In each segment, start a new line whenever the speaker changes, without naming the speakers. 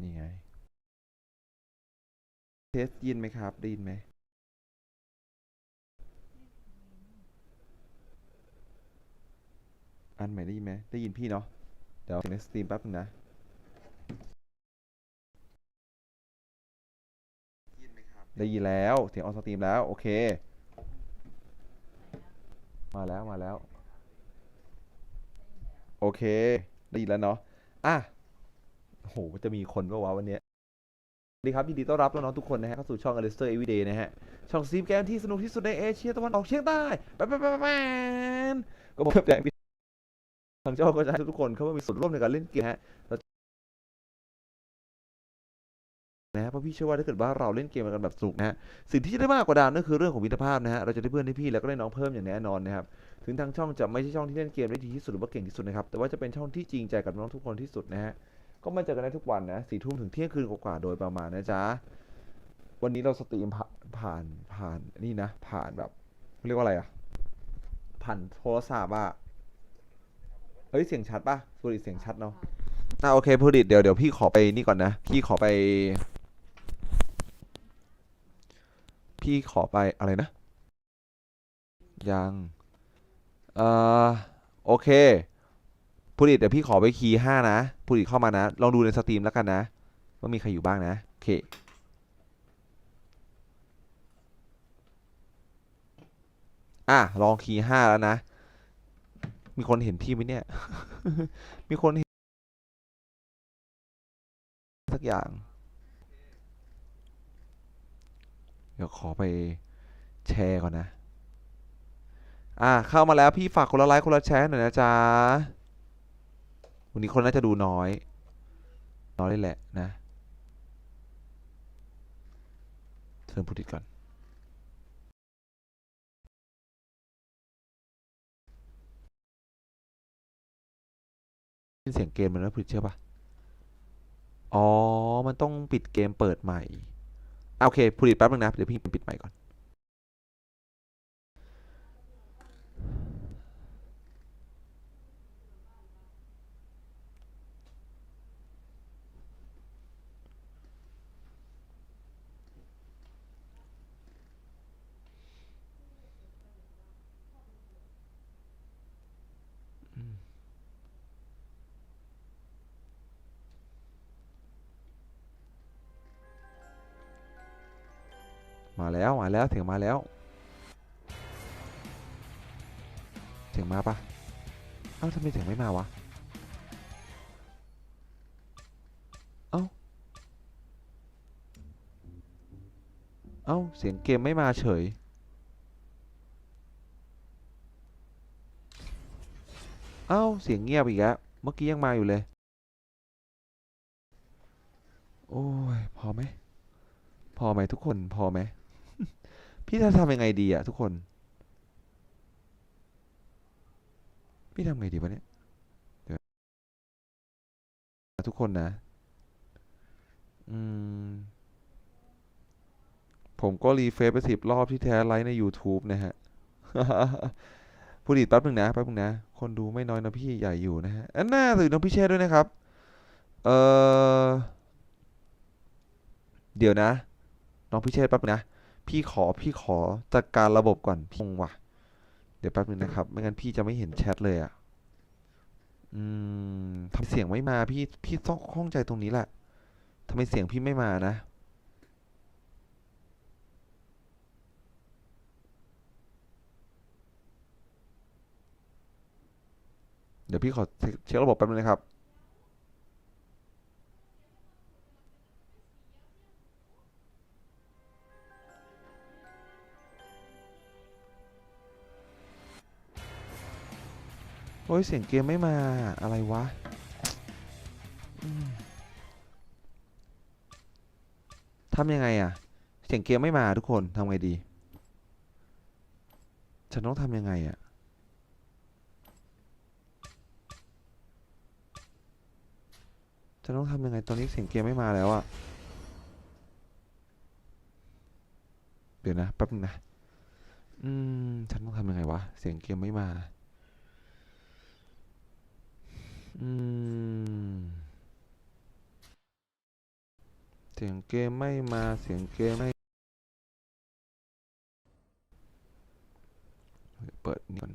นี่ไง เทสยินไหมครับ ได้ยินไหม อันใหม่ได้ยินไหม ได้ยินพี่เนาะ เดี๋ยวในสตรีมแป๊บนึงนะได้ยินแล้ว เสียงออนสตรีมแล้ว โอเค มาแล้วมาแล้ว โอเค ได้ยินแล้วเนาะ อะ โอ้โหจะมีคนปะวะวันเนี้ยสวัสดีครับยินดีต้อนรับน้องๆทุกคนนะฮะเข้าสู่ช่อง a l i s t e r Everyday นะฮะ ช่องสตรีมเกมที่สนุกที่สุดในเอเชียตะวันออกเฉียงใต้แป๊บแป๊บแป๊บแป๊บก็บอกแต่ทางเจ้าก็จะให้ทุกคนเข้ามามีส่วนร่วมในการเล่นเกมฮะนะฮะเพราะพี่เชื่อว่าถ้าเกิดว่าเราเล่นเกมกันแบบสนุกนะฮะสิ่งที่จะได้มากกว่าดาวนั่นคือเรื่องของมิตรภาพนะฮะเราจะได้เพื่อนได้พี่แล้วก็ได้น้องเพิ่มอย่างแน่นอนนะครับถึงทางช่องจะไม่ใช่ช่องที่เล่นเกมได้ดีที่สุดหรือว่าเก่งที่สุดนะครับแต่ว่าจะเป็นช่องที่จริงใจกับน้องทุกคนที่สุดนะฮะ ก็มาเจอกันได้ทุกวันนะสี่ทุ่มถึงเที่ยงคืนกว่าๆโดยประมาณนะจ๊ะ วันนี้เราสตรีมผ่านผ่านนี่นะ ผ่านแบบเรียกว่าอะไรอะผ่านโทรศัพท์อะเฮ้ยเสียงชัดปะพูดดิเสียงชัดเนาะอะโอเคพูดดิเดี๋ยวเดี๋ยวพี่ขอไปนี่ก่อนนะ พี่ขอไป พี่ขอไปอะไรนะ ยัง เอ่อ โอเค พูดดิเดี๋ยวพี่ขอไปคีย์ห้านะพูดดิเข้ามานะ ลองดูในสตรีมแล้วกันนะว่ามีใครอยู่บ้างนะ โอเคอะลองคีย์ห้าแล้วนะ มีคนเห็นพี่ไหมเนี่ย มีคนเห็นสักอย่าง เดี๋ยวขอไปแชร์ก่อนนะ อะเข้ามาแล้วพี่ฝากคนละไลค์คนละแชร์หน่อยนะจ๊ะ วันนี้คนน่าจะดูน้อย น้อยเลยแหละนะเทิร์นพูดดิก่อน เสียงเกมมันแล้วพูดเชื่อปะอ๋อ มันต้องปิดเกมเปิดใหม่ โอเคพูดดิแป๊บนึงนะ เดี๋ยวพี่ปิดใหม่ก่อน มาแล้วมาแล้วเสียงมาแล้วเสียงมาปะเอ้าทำไมเสียงไม่มาวะเอ้าเอ้าเสียงเกมไม่มาเฉยเอ้าเสียงเงียบอีกแล้วเมื่อกี้ยังมาอยู่เลย โอ้ย พอไหม พอไหมทุกคน พอไหม พี่จะทำยังไงดีอะทุกคน พี่ทำไงดีวะเนี่ยทุกคนนะ อืม ผมก็รีเฟซไปสิบรอบที่แท้ไลฟ์ใน YouTube นะฮะพูดอีกแป๊บนึงนะแป๊บนึงนะ คนดูไม่น้อยนะพี่ใหญ่อยู่นะฮะอันน่าตื่นน้องพี่เชษด้วยนะครับ เออเดี๋ยวนะ น้องพี่เชษแป๊บนึงนะ พี่ขอพี่ขอจัดการระบบก่อนพี่งงว่ะ เดี๋ยวแป๊บนึงนะครับ ไม่งั้นพี่จะไม่เห็นแชทเลยอะ อืมทำเสียงไม่มาพี่พี่ต้องข้องใจตรงนี้แหละทำไมเสียงพี่ไม่มานะเดี๋ยวพี่ขอเช็คเช็คระบบแป๊บนึงนะครับ ยเสียงเกมไม่มาอะไรวะทำยังไงอะเสียงเกมไม่มาทุกคนทำไงดี ฉันต้องทำยังไงอะฉันต้องทำยังไงตอนนี้เสียงเกมไม่มาแล้วอะเดี๋ยวนะแป๊บนึงนะ อืม ฉันต้องทำยังไงวะ เสียงเกมไม่มา อืม เสียงเกมไม่มาเสียงเกมไม่เปิดนี่ก่อน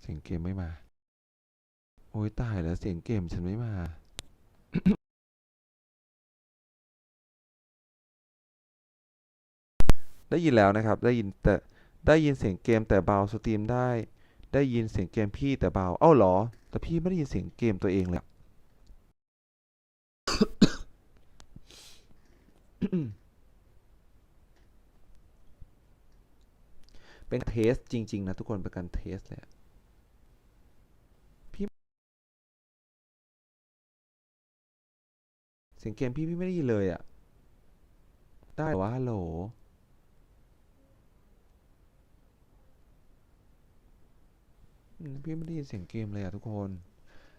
เสียงเกมไม่มา โอ้ยตายแล้วเสียงเกมฉันไม่มาได้ยินแล้วนะครับ ได้ยินแต่ ได้ยินเสียงเกมแต่เบาสตรีมได้ ได้ยินเสียงเกมพี่แต่เบา เอ้าเหรอ แต่พี่ไม่ได้ยินเสียงเกมตัวเองเลยอะเป็นเทสจริง ๆ นะ ทุกคน เป็นการเทสเลยอะพี่เสียงเกมพี่ พี่ ไม่ได้ยินเลยอะได้เหรอวะฮัลโหล อืม พี่ไม่ได้ยินเสียงเกมเลยอะทุกคน